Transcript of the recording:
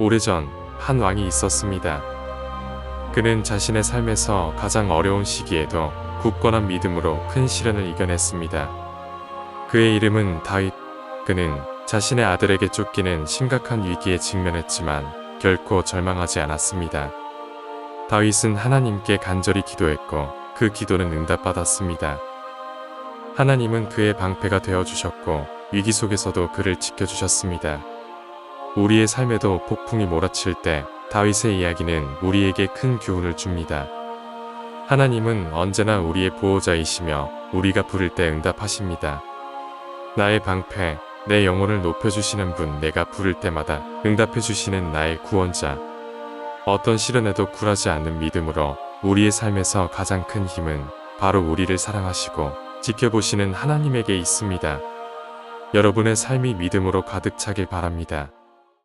오래전 한 왕이 있었습니다. 그는 자신의 삶에서 가장 어려운 시기에도 굳건한 믿음으로 큰 시련을 이겨냈습니다. 그의 이름은 다윗. 그는 자신의 아들에게 쫓기는 심각한 위기에 직면했지만 결코 절망하지 않았습니다. 다윗은 하나님께 간절히 기도했고 그 기도는 응답받았습니다. 하나님은 그의 방패가 되어 주셨고 위기 속에서도 그를 지켜 주셨습니다. 우리의 삶에도 폭풍이 몰아칠 때 다윗의 이야기는 우리에게 큰 교훈을 줍니다. 하나님은 언제나 우리의 보호자이시며 우리가 부를 때 응답하십니다. 나의 방패, 내 영혼을 높여주시는 분 내가 부를 때마다 응답해주시는 나의 구원자. 어떤 시련에도 굴하지 않는 믿음으로 우리의 삶에서 가장 큰 힘은 바로 우리를 사랑하시고 지켜보시는 하나님에게 있습니다. 여러분의 삶이 믿음으로 가득 차길 바랍니다.